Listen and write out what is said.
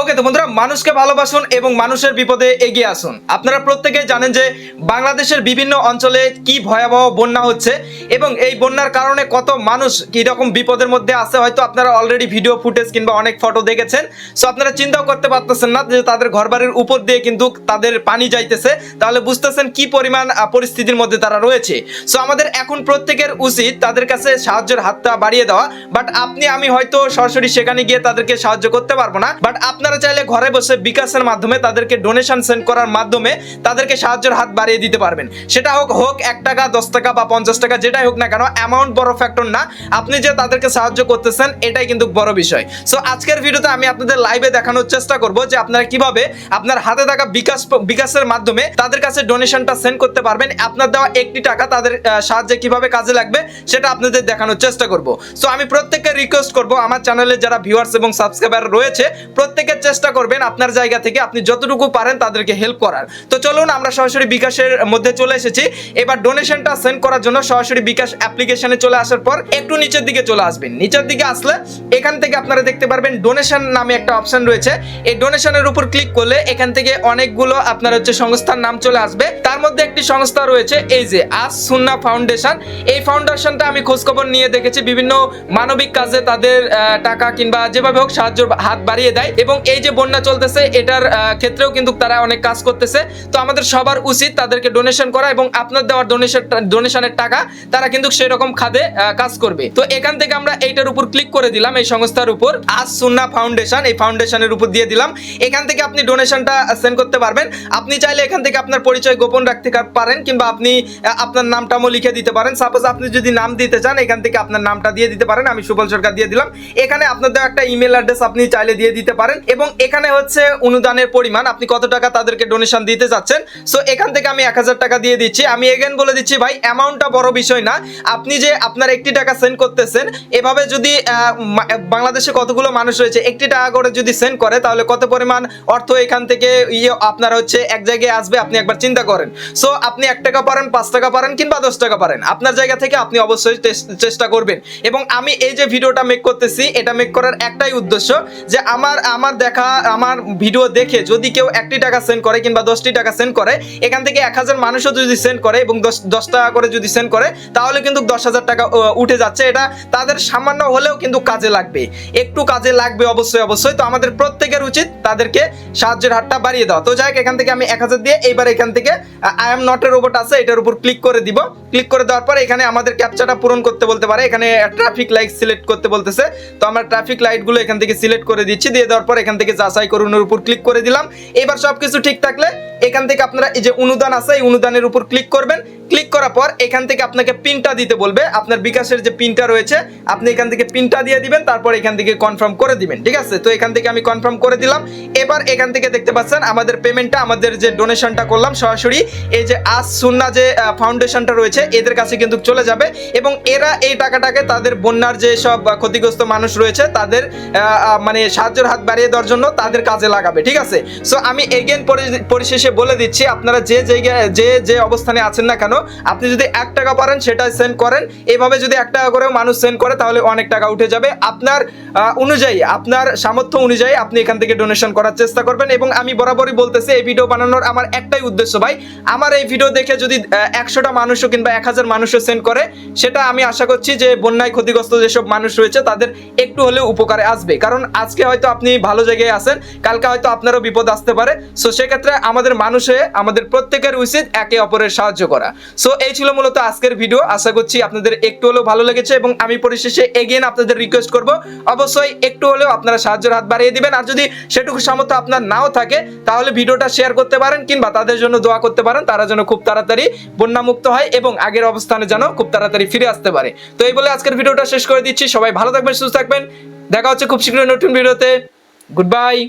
ওকে তো বন্ধুরা, মানুষকে ভালোবাসুন এবং মানুষের বিপদে এগিয়ে আসুন। আপনারা প্রত্যেকে জানেন যে বাংলাদেশের বিভিন্ন অঞ্চলে কি ভয়াবহ বন্যা হচ্ছে এবং এই বন্যার কারণে কত মানুষ কীরকম বিপদের মধ্যে আছে, হয়তো আপনারা অলরেডি ভিডিও ফুটেজ কিংবা অনেক ফটো দেখেছেন। সো আপনারা চিন্তাও করতে পারতেছেন না যে তাদের ঘরবাড়ির উপর দিয়ে কিন্তু তাদের পানি যাইতেছে। তাহলে বুঝতেছেন কি পরিমাণ পরিস্থিতির মধ্যে তারা রয়েছে। সো আমাদের এখন প্রত্যেকের উচিত তাদের কাছে সাহায্যের হাতটা বাড়িয়ে দেওয়া। বাট আপনি, আমি হয়তো সরাসরি সেখানে গিয়ে তাদেরকে সাহায্য করতে পারব না। বাট আপনারা চাইলে ঘরে বসে বিকাশের মাধ্যমে তাদেরকে ডোনেশন সেন্ড করার মাধ্যমে তাদেরকে সাহায্যের হাত বাড়িয়ে দিতে পারবেন। সেটা হোক হোক এক টাকা, দশ টাকা বা পঞ্চাশ টাকা, যেটাই হোক না কেন অ্যামাউন্ট বড় ফ্যাক্টর না। আপনি যে তাদেরকে সাহায্য করতেছেন, এটাই কিন্তু বড় বিষয়। সো আজকের ভিডিওতে আমি আপনাদের লাইভে দেখানোর চেষ্টা করব যে আপনারা কীভাবে আপনার হাতে থাকা বিকাশ, বিকাশের মাধ্যমে তাদের কাছে ডোনেশনটা সেন্ড করতে পারবেন। আপনার দেওয়া একটি টাকা তাদের সাহায্যে কীভাবে কাজে লাগবে, সেটা আপনাদের দেখানোর চেষ্টা করব। সো আমি প্রত্যেককে রিকোয়েস্ট করব, আমার চ্যানেলে যারা ভিউয়ার্স এবং সাবস্ক্রাইবার রয়েছে প্রত্যেকের চেষ্টা করবেন আপনার জায়গা থেকে আপনি যতটুকু পারেন তাদেরকে হেল্প করার। তো চলুন, আমরা সরাসরি বিকাশের মধ্যে চলে এসেছি। এবার ডোনেশনটা সেন্ড করার জন্য সরাসরি বিকাশ অ্যাপ্লিকেশনে চলে আসার পর একটু নিচের দিকে চলে আসবেন। নিচের দিকে আসলে এখান থেকে আপনারা দেখতে পারবেন ডোনেশন নামে একটা অপশন রয়েছে। এই ডোনেশনের উপর ক্লিক করলে এখান থেকে অনেকগুলো আপনার হচ্ছে সংস্থার নাম চলে আসবে। তার মধ্যে একটি সংস্থা রয়েছে, এই যে আজ সুন্না ফাউন্ডেশন এই ফাউন্ডেশনটা আমি খোঁজখবর নিয়ে দেখেছি বিভিন্ন মানবিক কাজে তাদের টাকা কিংবা যেভাবে হোক সাহায্য হাত বাড়িয়ে দেয় এবং এই যে বন্যা চলতেছে, এটার ক্ষেত্রেও কিন্তু তারা অনেক কাজ করতেছে। তো আমাদের সবার উচিত তাদেরকে ডোনেশন করা এবং আপনার দেওয়ার ডোনেশন ডোনেশনের টাকা তারা কিন্তু সেরকম খাদে কাজ করবে। তো এখান থেকে আমরা এইটার উপর ক্লিক করে দিলাম, এই সংস্থার উপর। আজ সুন্না ফাউন্ডেশন এই ফাউন্ডেশনের উপর দিয়ে দিলাম। এখান থেকে আপনি ডোনেশনটা সেন্ড করতে পারবেন। আপনি চাইলে এখান থেকে আপনার পরিচয় গোপন রাখতে পারেন কিংবা আপনি আপনার নামটাও লিখে দিতে পারেন। সাপোজ আপনি যদি নাম দিতে চান, এখান থেকে আপনার নামটা দিয়ে দিতে পারেন। আমি সুবল সরকার দিয়ে দিলাম। এখানে আপনার দেওয়া একটা ইমেল অ্যাড্রেস আপনি চাইলে দিয়ে দিতে পারেন। এবং এখানে হচ্ছে অনুদানের পরিমাণ, আপনি কত টাকা তাদেরকে ডোনেশন দিতে যাচ্ছেন? সো এখান থেকে আমি এক হাজার টাকা দিয়ে দিচ্ছি। আমি এগেন বলে দিচ্ছি, ভাই অ্যামাউন্টটা বড় বিষয় না। আপনি যে আপনার একটি টাকা সেন্ড করতেছেন, এভাবে যদি বাংলাদেশে কতগুলো মানুষ রয়েছে, একটি টাকা করে যদি সেন্ড করে, তাহলে কত পরিমাণ অর্থ এখান থেকে ইয়ে আপনার হচ্ছে এক জায়গায় আসবে, আপনি একবার চিন্তা করেন। সো আপনি এক টাকা পারেন, পাঁচ টাকা পারেন, কিংবা দশ টাকা পারেন। আপনার জায়গা থেকে আপনি অবশ্যই চেষ্টা করবেন। এবং আমি এই যে ভিডিওটা মেক করতেছি, এটা মেক করার একটাই উদ্দেশ্য যে আমার আমার দেখা, আমার ভিডিও দেখে যদি কেউ একটি টাকা সেন্ড করে কিংবা দশটি টাকা সেন্ড করে, এখান থেকে এক হাজার মানুষও যদি সেন্ড করে এবং দশ টাকা করে যদি সেন্ড করে, তাহলে কিন্তু দশ হাজার টাকা উঠে যাচ্ছে। এটা তাদের সামান্য হলেও কিন্তু কাজে লাগবে। একটু কাজে লাগবে অবশ্যই অবশ্যই। তো আমাদের প্রত্যেকের উচিত তাদেরকে সাহায্যের হাতটা বাড়িয়ে দেওয়া। তো যাই এখান থেকে আমি এক হাজার দিয়ে এইবার এখান থেকে I am not a robot আছে, এটার উপর ক্লিক করে দিব। ক্লিক করে দেওয়ার পর এখানে আমাদের ক্যাপচাটা পূরণ করতে বলতে পারে। এখানে ট্রাফিক লাইট সিলেক্ট করতে বলতেছে। তো আমরা ট্রাফিক লাইটগুলো এখান থেকে সিলেক্ট করে দিচ্ছি। দিয়ে দেওয়ার পর এখান থেকে যাচাই করুনের উপর ক্লিক করে দিলাম। এবার সবকিছু ঠিক থাকলে এখান থেকে আপনারা এই যে অনুদান আছে, এই অনুদানের উপর ক্লিক করবেন। ক্লিক করার পর এখান থেকে আপনাকে পিনটা দিতে বলবে। আপনার বিকাশের যে পিনটা রয়েছে, আপনি এখান থেকে পিনটা দিয়ে দিবেন, তারপর এখান থেকে কনফার্ম করে দিবেন, ঠিক আছে? তো এখান থেকে আমি কনফার্ম করে দিলাম। এবার এখান থেকে দেখতে পাচ্ছেন, আমাদের পেমেন্টটা আমাদের যে ডোনেশনটা করলাম সরাসরি, এই যে আজ সুন্না যে ফাউন্ডেশনটা রয়েছে, এদের কাছে কিন্তু চলে যাবে এবং এরা এই টাকাটাকে তাদের বন্যার যে সব ক্ষতিগ্রস্ত মানুষ রয়েছে, তাদের মানে সাহায্যের হাত বাড়িয়ে দেওয়ার জন্য তাদের কাজে লাগাবে, ঠিক আছে? সো আমি এগেন পরিশেষে বলে দিচ্ছি, আপনারা যে জায়গায় যে যে অবস্থানে আছেন না কেন, আপনি যদি এক টাকা পারেন সেটা সেন্ড করেন। এভাবে যদি এক টাকা করেও মানুষ সেন্ড করে, তাহলে অনেক টাকা উঠে যাবে। আপনার অনুযায়ী, আপনার সামর্থ্য অনুযায়ী আপনি এখান থেকে ডোনেশন করার চেষ্টা করবেন এবং আমি বরাবরই বলতেছি, এই ভিডিও বানানোর আমার একটাই উদ্দেশ্য ভাই। আমার এই ভিডিও দেখে যদি একশোটা মানুষও কিংবা এক হাজার মানুষও সেন্ড করে, সেটা আমি আশা করছি যে বন্যায় ক্ষতিগ্রস্ত যেসব মানুষ রয়েছে, তাদের একটু হলেও উপকারে আসবে। কারণ আজকে হয়তো আপনি ভালো জায়গায় আছেন, কালকে হয়তো আপনারও বিপদ আসতে পারে। সো সেক্ষেত্রে আমাদের মানুষ হয়ে আমাদের প্রত্যেকের উচিত একে অপরের সাহায্য করা। সো এই ছিল মূলত আজকের ভিডিও। আশা করছি আপনাদের একটু হলেও ভালো লেগেছে এবং আমি পরিশেষে এগেন আপনাদের রিকোয়েস্ট করব। অবশ্যই একটু হলেও আপনারা সাহায্যের হাত বাড়িয়ে দিবেন। আর যদি সেটুকু সামর্থ্য আপনার নাও থাকে, তাহলে ভিডিওটা শেয়ার করতে পারেন কিংবা তাদের জন্য দোয়া করতে পারেন। তারা যেন খুব তাড়াতাড়ি বন্যামুক্ত হয় এবং আগের অবস্থানে যেন খুব তাড়াতাড়ি ফিরে আসতে পারে। তো এই বলে আজকের ভিডিওটা শেষ করে দিচ্ছি। সবাই ভালো থাকবেন, সুস্থ থাকবেন। দেখা হচ্ছে খুব শীঘ্রই নতুন ভিডিওতে। Goodbye.